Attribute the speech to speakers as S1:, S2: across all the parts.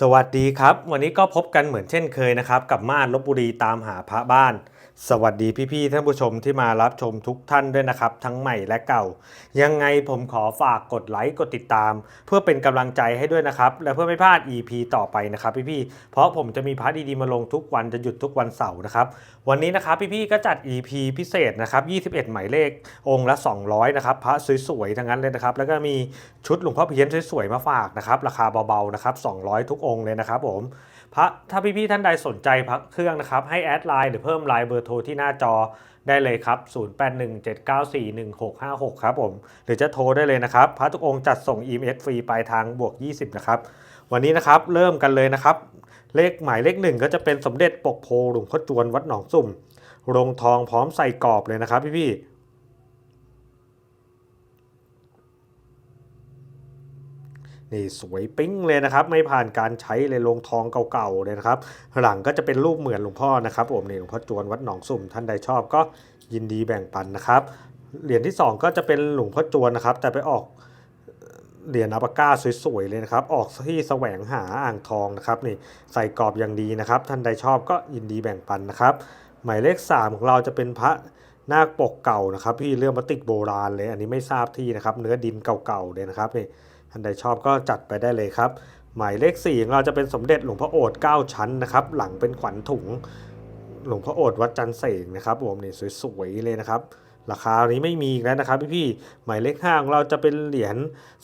S1: สวัสดีครับ วันนี้ก็พบกันเหมือนเช่นเคยนะครับ กับมาดลบบุรีตามหาพระบ้าน สวัสดีพี่ๆท่านผู้ชมที่มารับชมทุกท่านด้วยนะครับ ทั้งใหม่และเก่า ยังไงผมขอฝากกดไลค์กดติดตาม เพื่อเป็นกำลังใจให้ด้วยนะครับ และเพื่อไม่พลาด EP ต่อไปนะครับพี่ๆเพราะผมจะมีพระดีๆมาลงทุกวันจะหยุดทุกวันเสาร์นะครับวันนี้นะครับพี่ๆก็จัด EP พิเศษนะครับ21 หมายเลข องค์ละ 200นะครับพระสวยๆทั้งนั้นเลยนะครับแล้วก็มีชุดหลวงพ่อเพี้ยนสวยๆมาฝากนะครับราคาเบาๆนะครับ200 ทุกองค์เลยนะครับผม พระถ้าพี่ๆท่านใดสนใจพระเครื่องนะครับ ให้แอดไลน์หรือเพิ่มไลน์เบอร์โทรที่หน้าจอได้เลยครับ 0817941656 ครับผม หรือจะโทรได้เลยนะครับ พระทุกองค์จัดส่ง EMS ฟรีปลายทางบวก 20 นะครับ วันนี้นะครับเริ่มกันเลยนะครับ เลขหมายเลขหนึ่งก็จะเป็นสมเด็จปกโพหลวงพ่อจวนวัดหนองสุ่มโรงทองพร้อมใส่กรอบเลยนะครับพี่ๆ นี่สวยปิ้งเลยนะครับ ไม่ผ่านการใช้เลยลงทองเก่าๆเลยนะครับ หลังก็จะเป็นรูปเหมือนหลวงพ่อนะครับผมนี่หลวงพ่อจวนวัดหนองสุ่มท่านใดชอบก็ยินดีแบ่งปันนะครับเหรียญที่สองก็จะเป็นหลวงพ่อจวนนะครับ แต่ไปออกเหรียญอัปปาก้าสวยๆเลยนะครับ ออกที่แสวงหาอ่างทองนะครับนี่ใส่กรอบอย่างดีนะครับ ท่านใดชอบก็ยินดีแบ่งปันนะครับ หมายเลขสามของเราจะเป็นพระนาคปกเก่านะครับพี่เรื่องมาติกโบราณเลย อันนี้ไม่ทราบที่นะครับ เนื้อดินเก่าๆเลยนะครับนี่ ท่านใดชอบก็จัดไปได้เลยครับ หมายเลข4ของเราจะเป็นสมเด็จหลวงพ่อโอษฐ์9ชั้นนะครับ หลังเป็นขวัญถุงหลวงพ่อโอษฐ์วัดจันทร์เสงนะครับผมนี่สวยๆเลยนะครับ ราคานี้ไม่มีแล้วนะครับพี่ๆหมายเลข5ของเราจะเป็นเหรียญ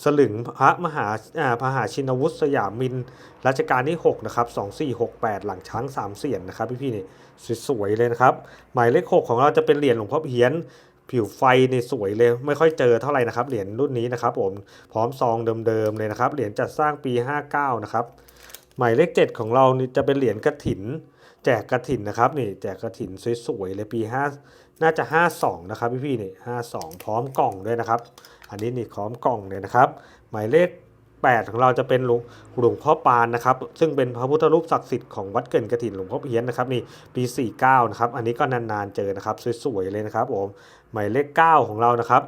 S1: สลึงพระมหาอ่าพระหาชินวุฒิสยามมินรัชกาลที่6นะครับ2468 หลังช้างสามเสียนนะครับพี่ๆนี่สวยๆเลยนะครับ หมายเลข6ของเราจะเป็นเหรียญหลวงพ่อเพียน ผิวไฟในสวยเลยไม่ค่อยเจอเท่าไหร่นะครับเหรียญรุ่นนี้นะครับผมพร้อมซองเดิมๆเลยนะครับเหรียญจัดสร้างปี 59 นะครับหมายเลข 7 ของเรานี่จะเป็นเหรียญกระถิน แจกกระถินนะครับนี่แจกกระถินสวยๆเลยปี 5 น่าจะ 52 นะครับพี่ๆนี่52 พร้อมกล่องด้วยนะครับ อันนี้นี่พร้อมกล่องเลยนะครับ หมายเลข 8 ของเราจะเป็นหลวงงพ่อปานนะครับ ซึ่งเป็นพระพุทธรูปศักดิ์สิทธิ์ของวัดเกินกระถินหลวงพ่อเพี้ยนนะครับนี่ปี 49 นะครับ อันนี้ก็นานๆเจอนะครับสวยๆเลยนะครับผมหมายเลข 9 ของเรานะครับ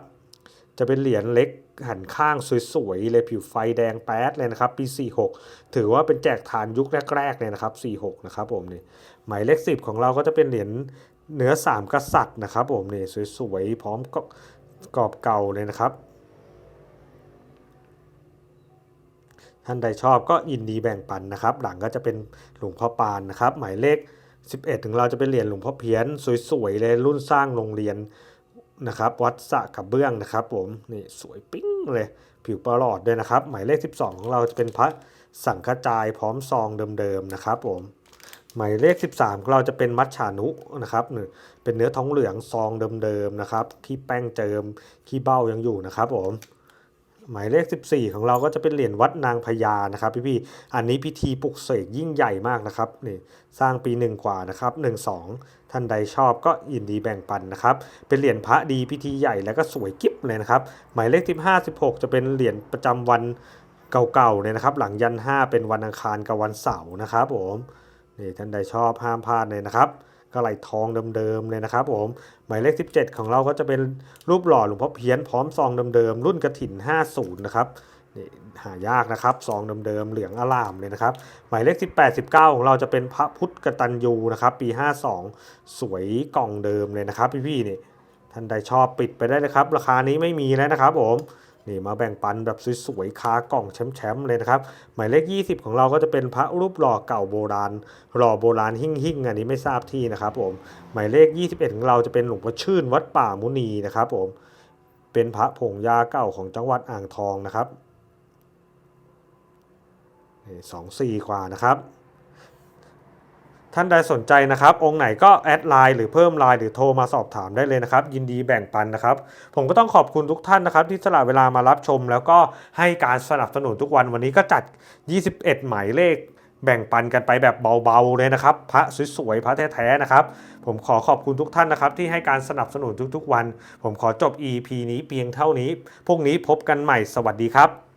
S1: จะเป็นเหรียญเล็กหันข้างสวยๆเลยผิวไฟแดงแป๊ดเลยนะครับ ปี 46 ถือว่าเป็นแจกฐานยุคแรกๆเลยนะครับ 46 นะครับผมนี่หมายเลข 10 ของเราก็จะเป็นเหรียญเนื้อสามกษัตริย์นะครับผมนี่สวยๆพร้อมกกรอบเก่าเลยนะครับ ท่านใดชอบก็ยินดีแบ่งปันนะครับ หลังก็จะเป็นหลวงพ่อปานนะครับ หมายเลข 11 ถึงเราจะเป็นเหรียญหลวงพ่อเพี้ยนสวยๆเลยรุ่นสร้างโรงเรียนนะครับ วัดสะกับเบื้องนะครับ ผมนี่สวยปิ้งเลยผิวประหลอดด้วยนะครับ หมายเลข 12 ของเราจะเป็นพระสังฆจายพร้อมซองเดิมๆนะครับ ผมหมายเลข 13ของเราจะเป็นมัชฉานุนะครับหนึ่งเป็นเนื้อท้องเหลืองซองเดิมๆนะครับขี้แป้งเจิมขี้เบ้ายังอยู่นะครับผม หมายเลข 14 ของเราก็จะเป็นเหรียญวัดนางพญานะครับพี่ๆอันนี้พิธีปลุกเสกยิ่งใหญ่มากนะครับนี่สร้างปีหนึ่งกว่านะครับ1 2 ท่านใดชอบก็ยินดีแบ่งปันนะครับ เป็นเหรียญพระดีพิธีใหญ่แล้วก็สวยกิ๊บเลยนะครับ หมายเลข 15 16 จะเป็นเหรียญประจำวันเก่าๆเลยนะครับ หลังยัน 5 เป็นวันอังคารกับวันเสาร์นะครับผมนี่ท่านใดชอบห้ามพลาดเลยนะครับ ก็ไหลทองเดิมๆเลยนะครับผมหมายเลข 17 ของเราก็จะเป็นรูปหล่อหลวงพ่อเพี้ยนพร้อมซองเดิมๆรุ่นกระถิ่น 50 นะครับนี่หายากนะครับซองเดิมๆเหลืองอลามเลยนะครับ หมายเลข 18 19 ของเราจะเป็นพระพุทธกตัญญูนะครับ ปี 52 สวยกล่องเดิมเลยนะครับ พี่ๆนี่ท่านใดชอบปิดไปได้เลยครับ ราคานี้ไม่มีแล้วนะครับผม นี่มาแบ่งปันแบบสวยๆค้ากล่องแชมป์ๆเลยนะครับ หมายเลข 20 ของเราก็จะเป็นพระรูปหล่อเก่าโบราณ หล่อโบราณหิ่งหิ่งๆ อันนี้ไม่ทราบที่นะครับผม หมายเลข 21 ของเราจะเป็นหลวงพ่อชื่นวัดป่ามุนีนะครับผม เป็นพระผงยาเก่าของจังหวัดอ่างทองนะครับสองสี่กว่านะครับ ท่านใดสนใจนะครับ องค์ไหนก็แอดไลน์หรือเพิ่มไลน์หรือโทรมาสอบถามได้เลยนะครับ ยินดีแบ่งปันนะครับ ผมก็ต้องขอบคุณทุกท่านนะครับ ที่สละเวลามารับชม แล้วก็ให้การสนับสนุนทุกวันวันนี้ก็จัด 21 หมายเลข แบ่งปันกันไปแบบเบาๆเลยนะครับ พระสวยๆพระแท้ๆนะครับ ผมขอขอบคุณทุกท่านนะครับ ที่ให้การสนับสนุนทุกๆวัน ผมขอจบ EP นี้เพียงเท่านี้พรุ่งนี้พบกันใหม่สวัสดีครับ